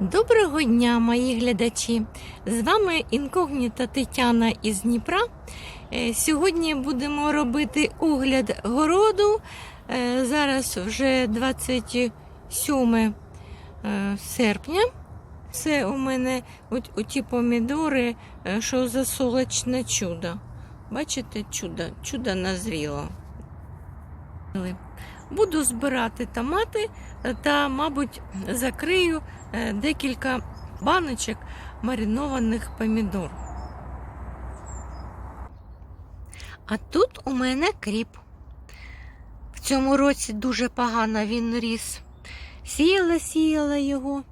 Доброго дня, мої глядачі! З вами інкогніта Тетяна із Дніпра. Е, Сьогодні будемо робити огляд городу. Е, Зараз вже 27 е, серпня. Це у мене от, оті помідори, що за солочне чудо. Бачите, чудо, чудо назріло. Буду збирати томати та, мабуть, закрию е, декілька баночок маринованих помідор. А тут у мене кріп. В цьому році дуже погано він ріс. Сіяла, сіяла його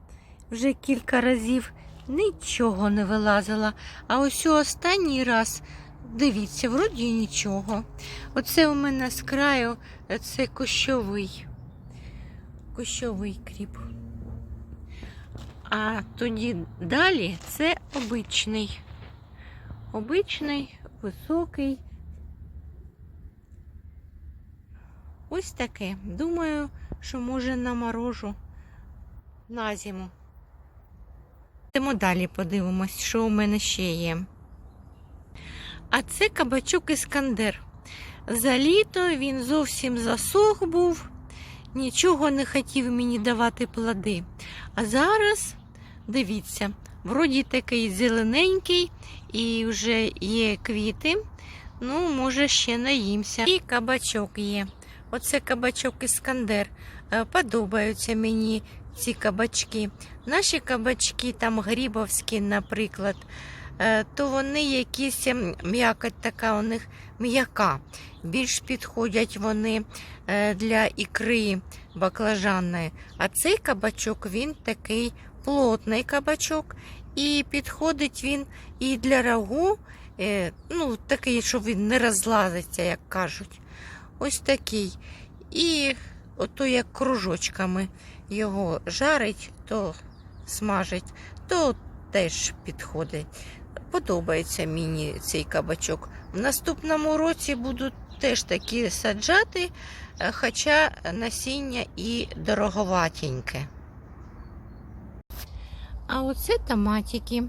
вже кілька разів, нічого не вилазила. А ось останній раз, дивіться, вроді нічого. Оце у мене з краю е, це кущовий. Кущовий кріп. А тоді далі це обичний. Обичний, високий. Ось таке. Думаю, що може наморожу на зиму. Йдемо далі подивимось, що у мене ще є. А це кабачок іскандер. За літо він зовсім засох був, нічого не хотів мені давати плоди. А зараз, дивіться, вроді такий зелененький і вже є квіти. Ну, може, ще наїмся. І кабачок є. Оце кабачок іскандер. Е, Подобаються мені ці кабачки. Наші кабачки, там грібовські, наприклад, то вони якісь ем, м'якоть така у них м'яка. Більш підходять вони е, для ікри баклажанної. А цей кабачок він такий плотний кабачок, і підходить він і для рагу, е, ну, такий, щоб він не розлазиться, як кажуть. Ось такий. І ото як кружочками його жарить, то смажить, то теж підходить. Подобається мені цей кабачок. В наступному році буду теж такі саджати, е, хоча насіння і дороговатеньке. А оце томатики.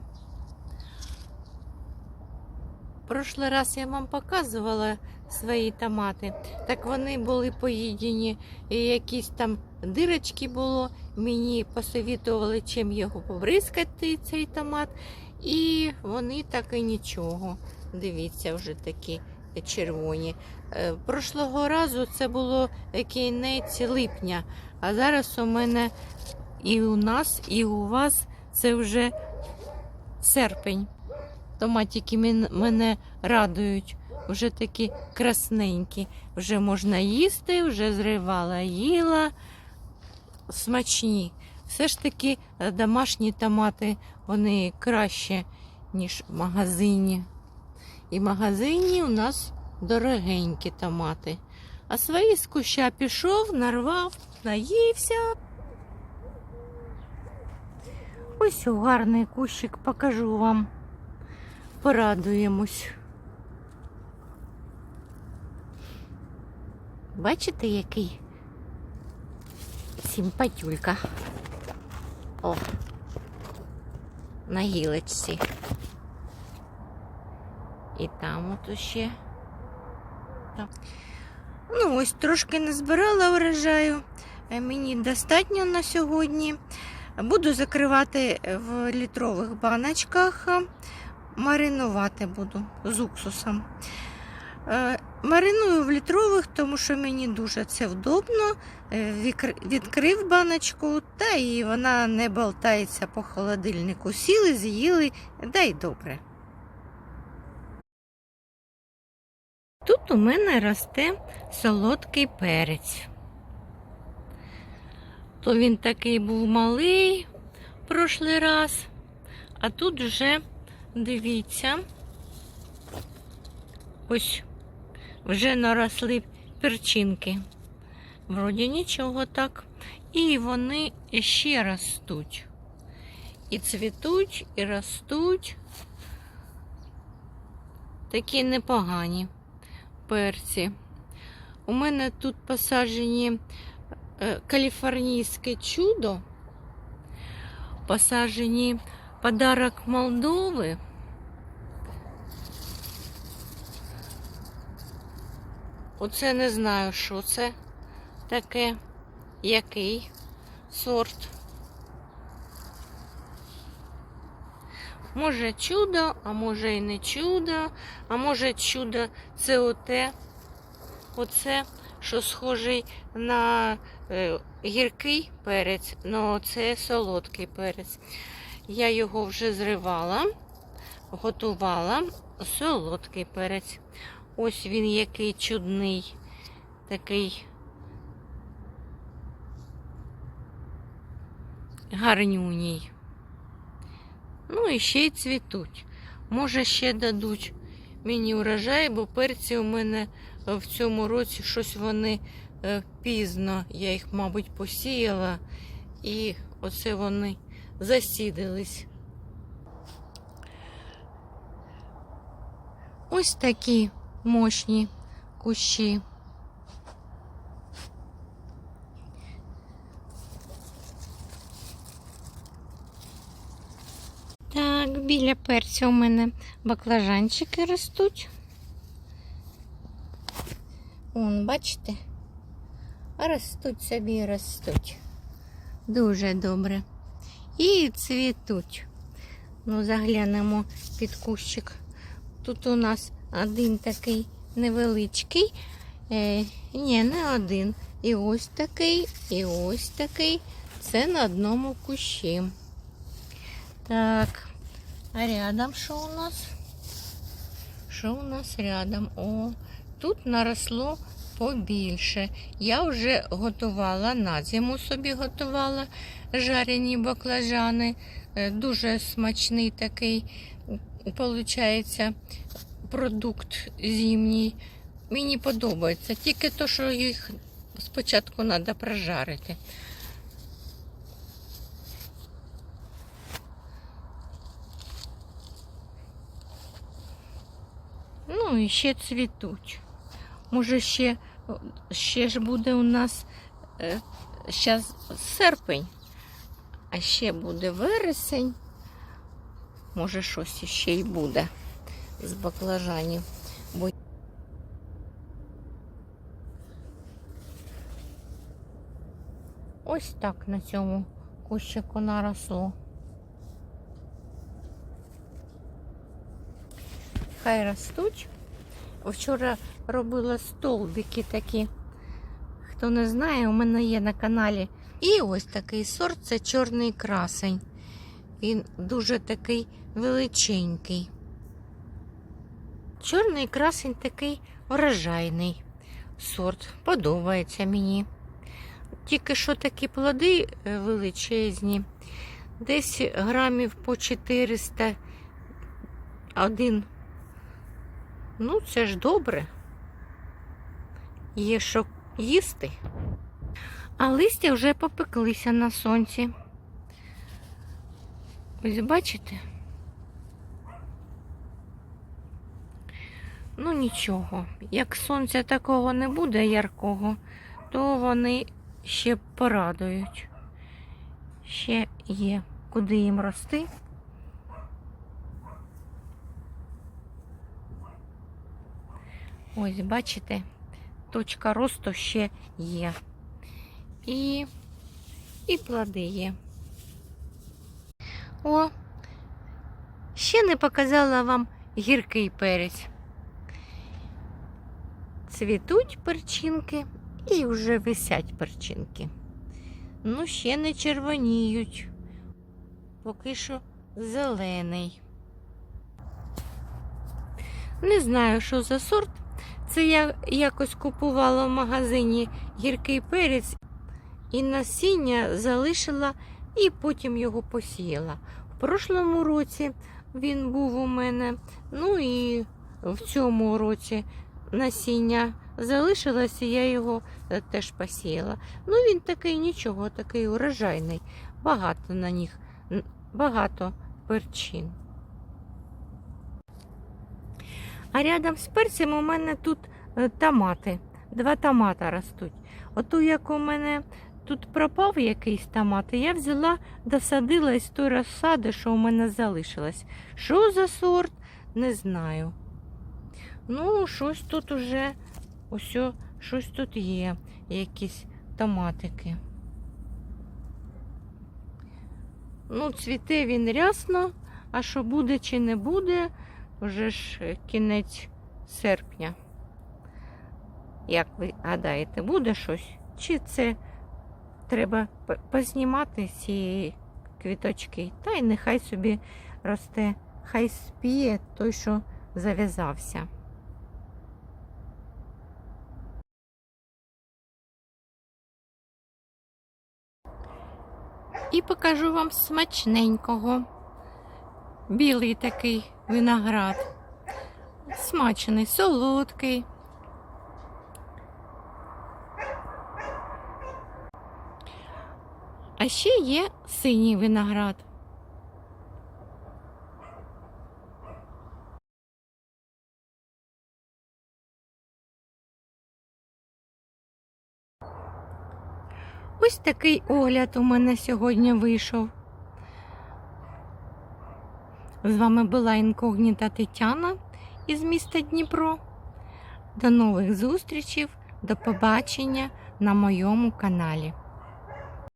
Прошлий раз я вам показувала свої томати. Так вони були поїдені, і якісь там дирочки було. Мені посовітували, чим його побризкати, цей томат. І вони так і нічого. Дивіться, вже такі червоні. Е, Прошлого разу це було кінець липня, а зараз у мене і у нас, і у вас це вже серпень. Томатики мене радують, вже такі красненькі. Вже можна їсти, вже зривала, їла. Смачні. Все ж таки е, домашні томати вони краще, ніж в магазині. І в магазині у нас дорогенькі томати. А свої з куща пішов, нарвав, наївся. Ось гарний кущик покажу вам порадуємось. Бачите, який симпатюлька. О, на гілочці. І там от ще. Так. Ну, ось трошки назбирала врожаю. Е, Мені достатньо на сьогодні. Буду закривати в літрових баночках маринувати буду з уксусом. Мариную в літрових, тому що мені дуже це вдобно. Е, Відкрив баночку, та і вона не болтається по холодильнику. Сіли, з'їли, да й добре. Тут у мене росте солодкий перець. То він такий був малий прошлий раз, а тут вже Дивіться. Ось вже наросли перчинки. Вроді нічого так. І вони ще ростуть. І цвітуть, і ростуть. Такі непогані перці. У мене тут посаджені е, каліфорнійське чудо. посаджені подарок Молдови. Оце не знаю, що це таке, який сорт. Може чудо, а може і не чудо, а може чудо це оте, оце, що схожий на е, гіркий перець, але це солодкий перець. Я його вже зривала, готувала солодкий перець. Ось він який чудний, такий гарнюній. Ну і ще й цвітуть. Може, ще дадуть мені урожай, бо перці у мене в цьому році щось вони е, пізно. Я їх, мабуть, посіяла, і оце вони засідались. Ось такі мощні кущі. Так, біля перця у мене баклажанчики ростуть. Вон, бачите? Ростуть собі ростуть. Дуже добре. І цвітуть. Ну, заглянемо під кущик. Тут у нас один такий невеличкий. Е, ні, не один. І ось такий, і ось такий. Це на одному кущі. Так, а рядом що у нас? Що у нас рядом? О, тут наросло побільше. Я вже готувала на зиму собі готувала жарені баклажани. Е, Дуже смачний такий, виходить, продукт зимній. Мені подобається. Тільки то, що їх спочатку треба прожарити. Ну і ще цвітуть. Може, ще, ще ж буде у нас зараз серпень, а ще буде вересень. Може, щось ще й буде з баклажанів. Бо... Ось так на цьому кущику наросло. Хай ростуть. Вчора робила столбики такі. Хто не знає, у мене є на каналі. І ось такий сорт це чорний красень. Він дуже такий величенький. Чорний красень такий врожайний сорт. Подобається мені. Тільки що такі плоди е, величезні. Десь грамів по 400 один Ну, це ж добре. Є що їсти. А листя вже попеклися на сонці. Ось бачите? Ну нічого, як сонця такого не буде яркого, то вони ще порадують. Ще є куди їм рости. Ось, бачите, точка росту ще є. І, і плоди є. О, ще не показала вам гіркий перець. Цвітуть перчинки і вже висять перчинки. Ну, ще не червоніють, поки що зелений. Не знаю, що за сорт. Це я якось купувала в магазині гіркий перець і насіння залишила і потім його посіяла. В прошлому році він був у мене, ну і в цьому році насіння залишилося, я його е, теж посіяла. Ну він такий нічого, такий урожайний. Багато на них, багато перчин. А рядом з перцем у мене тут е, томати. Два томата ростуть. Оту, як у мене тут пропав якийсь томат, я взяла, досадила із той розсади, що у мене залишилось. Що за сорт, не знаю. Ну, щось тут уже, ось, щось тут є, якісь томатики. Ну, цвіте він рясно, а що буде чи не буде, вже ж кінець серпня. Як ви гадаєте, буде щось? Чи це треба познімати ці квіточки? Та й нехай собі росте, хай спіє той, що зав'язався. І покажу вам смачненького. Білий такий виноград. Смачений, солодкий. А ще є синій виноград. Ось такий огляд у мене сьогодні вийшов. З вами була інкогніта Тетяна із міста Дніпро. До нових зустрічей, до побачення на моєму каналі.